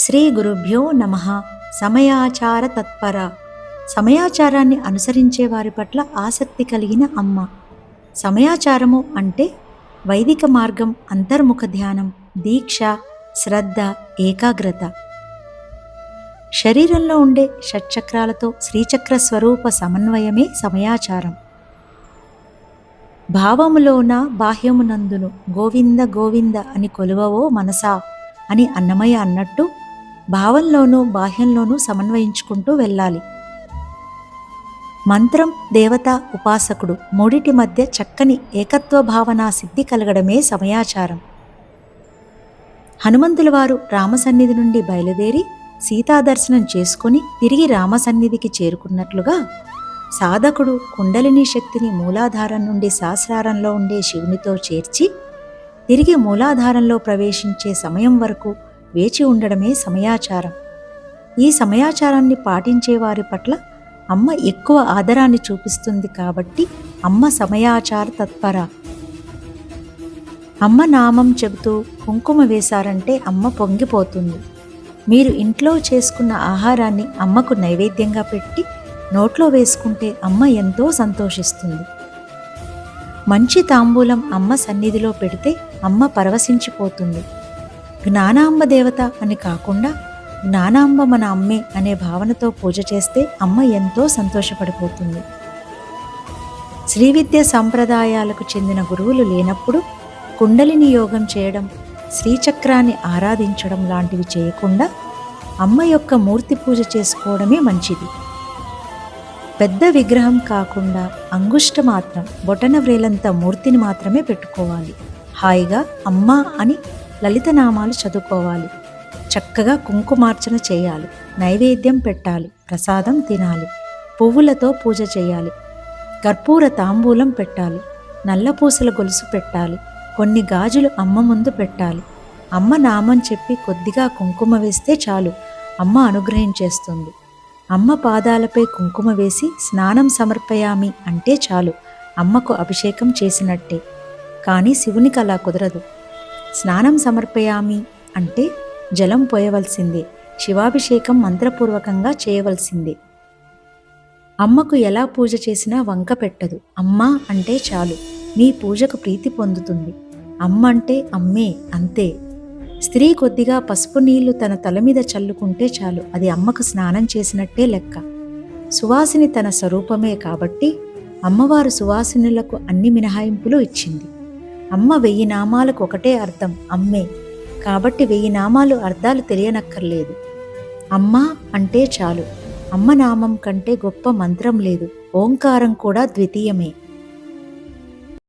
శ్రీ గురుభ్యో నమ. సమయాచార తత్పర. సమయాచారాన్ని అనుసరించే వారి పట్ల ఆసక్తి కలిగిన అమ్మ. సమయాచారము అంటే వైదిక మార్గం అంతర్ముఖ ధ్యానం దీక్ష శ్రద్ధ ఏకాగ్రత. శరీరంలో ఉండే షట్చక్రాలతో శ్రీచక్ర స్వరూప సమన్వయమే సమయాచారం. భావములోన బాహ్యమునందును గోవింద గోవింద అని కొలువవో మనసా అని అన్నమయ్య అన్నట్టు భావంలోనూ బాహ్యంలోనూ సమన్వయించుకుంటూ వెళ్ళాలి. మంత్రం దేవత ఉపాసకుడు మూడిటి మధ్య చక్కని ఏకత్వ భావన సిద్ధి కలగడమే సమయాచారం. హనుమంతుల వారు రామసన్నిధి నుండి బయలుదేరి సీతాదర్శనం చేసుకుని తిరిగి రామసన్నిధికి చేరుకున్నట్లుగా సాధకుడు కుండలిని శక్తిని మూలాధారం నుండి సహస్రారంలో ఉండే శివునితో చేర్చి తిరిగి మూలాధారంలో ప్రవేశించే సమయం వరకు వేచి ఉండడమే సమయాచారం. ఈ సమయాచారాన్ని పాటించే వారి పట్ల అమ్మ ఎక్కువ ఆదరాన్ని చూపిస్తుంది కాబట్టి అమ్మ సమయాచార తత్పర. అమ్మ నామం చెబుతూ కుంకుమ వేశారంటే అమ్మ పొంగిపోతుంది. మీరు ఇంట్లో చేసుకున్న ఆహారాన్ని అమ్మకు నైవేద్యంగా పెట్టి నోట్లో వేసుకుంటే అమ్మ ఎంతో సంతోషిస్తుంది. మంచి తాంబూలం అమ్మ సన్నిధిలో పెడితే అమ్మ పరవశించిపోతుంది. జ్ఞానాంబ దేవత అని కాకుండా జ్ఞానాంబ మన అమ్మే అనే భావనతో పూజ చేస్తే అమ్మ ఎంతో సంతోషపడిపోతుంది. శ్రీ విద్య సంప్రదాయాలకు చెందిన గురువులు లేనప్పుడు కుండలిని యోగం చేయడం శ్రీచక్రాన్ని ఆరాధించడం లాంటివి చేయకుండా అమ్మ యొక్క మూర్తి పూజ చేసుకోవడమే మంచిది. పెద్ద విగ్రహం కాకుండా అంగుష్ట మాత్రం బొటన వ్రేలంత మూర్తిని మాత్రమే పెట్టుకోవాలి. హాయిగా అమ్మ అని లలితనామాలు చదువుకోవాలి. చక్కగా కుంకుమార్చన చేయాలి. నైవేద్యం పెట్టాలి. ప్రసాదం తినాలి. పువ్వులతో పూజ చేయాలి. కర్పూర తాంబూలం పెట్టాలి. నల్లపూసల గొలుసు పెట్టాలి. కొన్ని గాజులు అమ్మ ముందు పెట్టాలి. అమ్మ నామం చెప్పి కొద్దిగా కుంకుమ వేస్తే చాలు. అమ్మ అనుగ్రహించేస్తుంది అమ్మ పాదాలపై కుంకుమ వేసి స్నానం సమర్పయామి అంటే చాలు. అమ్మకు అభిషేకం చేసినట్టే. కానీ శివునికి అలా కుదరదు. స్నానం సమర్పయామి అంటే జలం పోయవలసిందే. శివాభిషేకం మంత్రపూర్వకంగా చేయవలసిందే. అమ్మకు ఎలా పూజ చేసినా వంక పెట్టదు. అమ్మ అంటే చాలు. మీ పూజకు ప్రీతి పొందుతుంది. అమ్మ అంటే అమ్మే అంతే. స్త్రీ కొద్దిగా పసుపు నీళ్ళు తన తల మీద చల్లుకుంటే చాలు. అది అమ్మకు స్నానం చేసినట్టే లెక్క. సువాసిని తన స్వరూపమే కాబట్టి అమ్మవారు సువాసినులకు అన్ని మినహాయింపులు ఇచ్చింది. అమ్మ వెయ్యి నామాలకు ఒకటే అర్థం అమ్మే. కాబట్టి వెయ్యి నామాలు అర్థాలు తెలియనక్కర్లేదు. అమ్మ అంటే చాలు. అమ్మ నామం కంటే గొప్ప మంత్రం లేదు. ఓంకారం కూడా ద్వితీయమే.